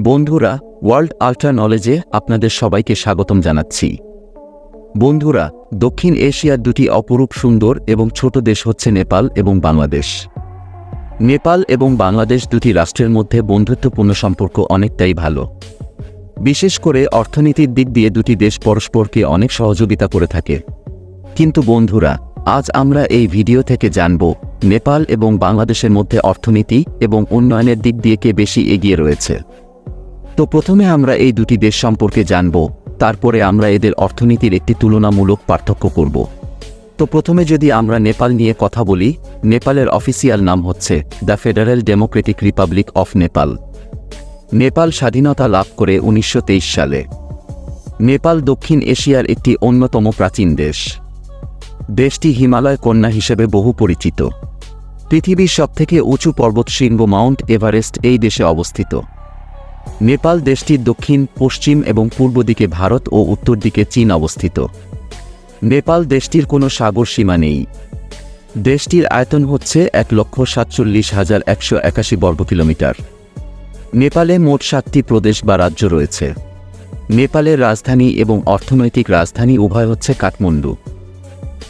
বন্ধুরা, world ultra নলেজে আপনাদের সবাইকে স্বাগতম জানাচ্ছি। বন্ধুরা, দক্ষিণ এশিয়ার দুটি অপরূপ সুন্দর এবং ছোট দেশ হচ্ছে নেপাল এবং বাংলাদেশ। নেপাল এবং বাংলাদেশ দুটি রাষ্ট্রের মধ্যে বন্ধুত্বপূর্ণ সম্পর্ক অনেকটাই ভালো। বিশেষ করে অর্থনীতির দিক দিয়ে দুটি দেশ পরস্পরকে অনেক সহযোগিতা করে থাকে। কিন্তু বন্ধুরা, আজ আমরা এই ভিডিও থেকে জানব, নেপাল এবং বাংলাদেশের মধ্যে অর্থনীতি এবং উন্নয়নের দিক দিয়ে কে বেশি এগিয়ে রয়েছে। তো প্রথমে আমরা এই দুটি দেশ সম্পর্কে জানব, তারপরে আমরা এদের অর্থনীতির একটি তুলনামূলক পার্থক্য করব। তো প্রথমে যদি আমরা নেপাল নিয়ে কথা বলি, নেপালের অফিসিয়াল নাম হচ্ছে the federal democratic republic of Nepal. Nepal স্বাধীনতা লাভ করে উনিশশো তেইশ সালে। নেপাল দক্ষিণ এশিয়ার একটি অন্যতম প্রাচীন দেশ। দেশটি হিমালয় কন্যা হিসেবে বহু পরিচিত। পৃথিবীর সবথেকে উঁচু পর্বতশৃঙ্গ মাউন্ট এভারেস্ট এই দেশে অবস্থিত। নেপাল দেশটির দক্ষিণ, পশ্চিম এবং পূর্ব দিকে ভারত ও উত্তর দিকে চীন অবস্থিত। নেপাল দেশটির কোনো সাগর সীমা নেই। দেশটির আয়তন হচ্ছে এক লক্ষ সাতচল্লিশ হাজার একশো একাশি বর্গ কিলোমিটার। নেপালে মোট সাতটি প্রদেশ বা রাজ্য রয়েছে। নেপালের রাজধানী এবং অর্থনৈতিক রাজধানী উভয় হচ্ছে কাঠমান্ডু।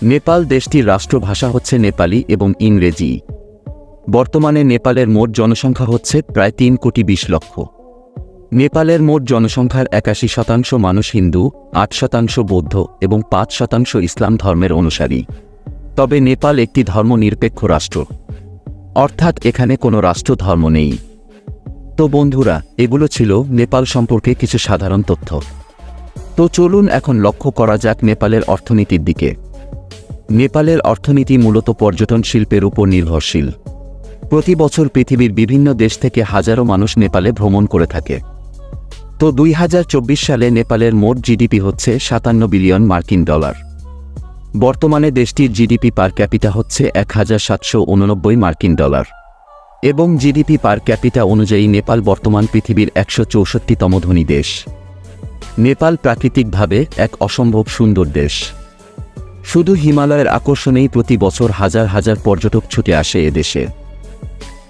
নেপাল দেশটির রাষ্ট্রভাষা হচ্ছে নেপালি এবং ইংরেজি। বর্তমানে নেপালের মোট জনসংখ্যা হচ্ছে প্রায় তিন কোটি বিশ লক্ষ। নেপালের মোট জনসংখ্যার একাশি শতাংশ মানুষ হিন্দু, আট শতাংশ বৌদ্ধ এবং পাঁচ শতাংশ ইসলাম ধর্মের অনুসারী। তবে নেপাল একটি ধর্মনিরপেক্ষ রাষ্ট্র। অর্থাৎ এখানে কোনো রাষ্ট্র ধর্ম নেই। তো বন্ধুরা, এগুলো ছিল নেপাল সম্পর্কে কিছু সাধারণ তথ্য। তো চলুন এখন লক্ষ্য করা যাক নেপালের অর্থনীতির দিকে। নেপালের অর্থনীতি মূলত পর্যটন শিল্পের উপর নির্ভরশীল। প্রতি বছর পৃথিবীর বিভিন্ন দেশ থেকে হাজারো মানুষ নেপালে ভ্রমণ করে থাকে। তো দুই হাজার চব্বিশ সালে নেপালের মোট জিডিপি হচ্ছে সাতান্ন বিলিয়ন মার্কিন ডলার। বর্তমানে দেশটির জিডিপি পার ক্যাপিটা হচ্ছে এক হাজার সাতশো উননব্বই মার্কিন ডলার। এবং জিডিপি পার ক্যাপিটা অনুযায়ী নেপাল বর্তমান পৃথিবীর একশো চৌষট্টিতম ধনী দেশ। নেপাল প্রাকৃতিকভাবে এক অসম্ভব সুন্দর দেশ। শুধু হিমালয়ের আকর্ষণেই প্রতি বছর হাজার হাজার পর্যটক ছুটে আসে এদেশে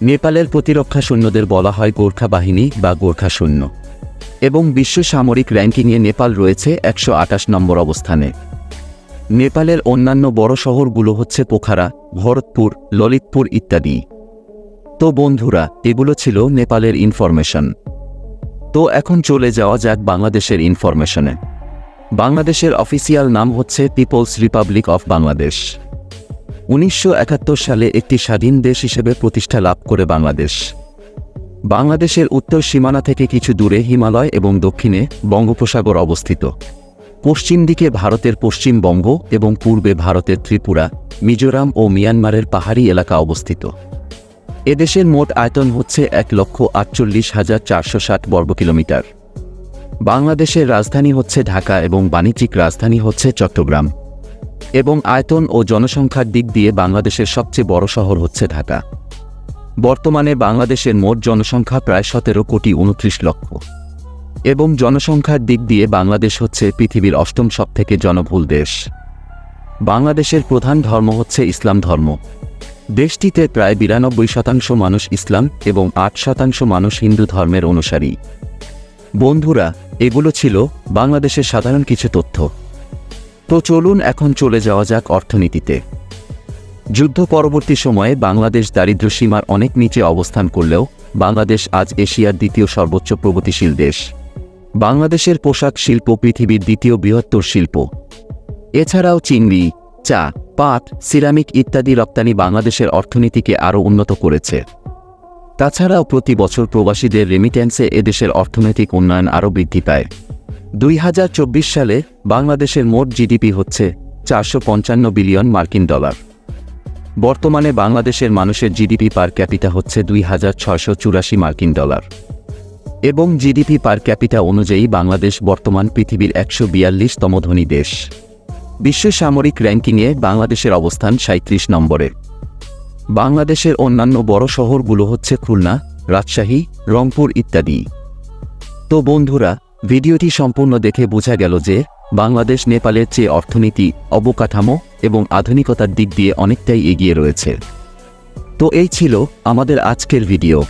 নেপালের প্রতিরক্ষা সৈন্যদের বলা হয় গোর্খা বাহিনী বা গোর্খা সৈন্য। এবং বিশ্ব সামরিক র্যাঙ্কিংয়ে নেপাল রয়েছে একশো আটাশ নম্বর অবস্থানে। নেপালের অন্যান্য বড় শহরগুলো হচ্ছে পোখারা, ভরতপুর, ললিতপুর ইত্যাদি। তো বন্ধুরা, এগুলো ছিল নেপালের ইনফরমেশন। তো এখন চলে যাওয়া যাক বাংলাদেশের ইনফরমেশনে। বাংলাদেশের অফিসিয়াল নাম হচ্ছে পিপলস রিপাবলিক অফ বাংলাদেশ। উনিশশো একাত্তর সালে একটি স্বাধীন দেশ হিসেবে প্রতিষ্ঠা লাভ করে বাংলাদেশ। বাংলাদেশের উত্তর সীমানা থেকে কিছু দূরে হিমালয় এবং দক্ষিণে বঙ্গোপসাগর অবস্থিত। পশ্চিম দিকে ভারতের পশ্চিমবঙ্গ এবং পূর্বে ভারতের ত্রিপুরা, মিজোরাম ও মিয়ানমারের পাহাড়ি এলাকা অবস্থিত। এদেশের মোট আয়তন হচ্ছে এক লক্ষ আটচল্লিশ হাজার চারশো ষাট বর্গ কিলোমিটার। বাংলাদেশের রাজধানী হচ্ছে ঢাকা এবং বাণিজ্যিক রাজধানী হচ্ছে চট্টগ্রাম। এবং আয়তন ও জনসংখ্যার দিক দিয়ে বাংলাদেশের সবচেয়ে বড় শহর হচ্ছে ঢাকা। বর্তমানে বাংলাদেশের মোট জনসংখ্যা প্রায় সতেরো কোটি উনত্রিশ লক্ষ। এবং জনসংখ্যার দিক দিয়ে বাংলাদেশ হচ্ছে পৃথিবীর অষ্টম সবথেকে জনবহুল দেশ। বাংলাদেশের প্রধান ধর্ম হচ্ছে ইসলাম ধর্ম। দেশটিতে প্রায় বিরানব্বই শতাংশ মানুষ ইসলাম এবং আট শতাংশ মানুষ হিন্দু ধর্মের অনুসারী। বন্ধুরা, এগুলো ছিল বাংলাদেশের সাধারণ কিছু তথ্য। তো চলুন এখন চলে যাওয়া যাক অর্থনীতিতে। যুদ্ধ পরবর্তী সময়ে বাংলাদেশ দারিদ্র্য সীমার অনেক নিচে অবস্থান করলেও বাংলাদেশ আজ এশিয়ার দ্বিতীয় সর্বোচ্চ প্রগতিশীল দেশ। বাংলাদেশের পোশাক শিল্প পৃথিবীর দ্বিতীয় বৃহত্তর শিল্প। এছাড়াও চিংড়ি, চা, পাট, সিরামিক ইত্যাদি রপ্তানি বাংলাদেশের অর্থনীতিকে আরও উন্নত করেছে। তাছাড়াও প্রতি বছর প্রবাসীদের রেমিট্যান্সে এদেশের অর্থনৈতিক উন্নয়ন আরও বৃদ্ধি পায়। দুই হাজার চব্বিশ সালে বাংলাদেশের মোট জিডিপি হচ্ছে চারশো পঞ্চান্ন বিলিয়ন মার্কিন ডলার। বর্তমানে বাংলাদেশের মানুষের জিডিপি পার ক্যাপিটা হচ্ছে দুই হাজার চুরাশি মার্কিন ডলার। এবং জিডিপি পার ক্যাপিটা অনুযায়ী বাংলাদেশ বর্তমান পৃথিবীর একশো বিয়াল্লিশতম ধনী দেশ। বিশ্ব সামরিক র্যাঙ্কিংয়ে বাংলাদেশের অবস্থান সাঁত্রিশ নম্বরে। বাংলাদেশের অন্যান্য বড় শহরগুলো হচ্ছে খুলনা, রাজশাহী, রংপুর ইত্যাদি। তো বন্ধুরা, ভিডিওটি সম্পূর্ণ দেখে বোঝা গেল যে বাংলাদেশ, নেপালের চেয়ে অর্থনীতি, অবকাঠামো এবং আধুনিকতার দিক দিয়ে অনেকটাই এগিয়ে রয়েছে। তো এই ছিল আমাদের আজকের ভিডিও।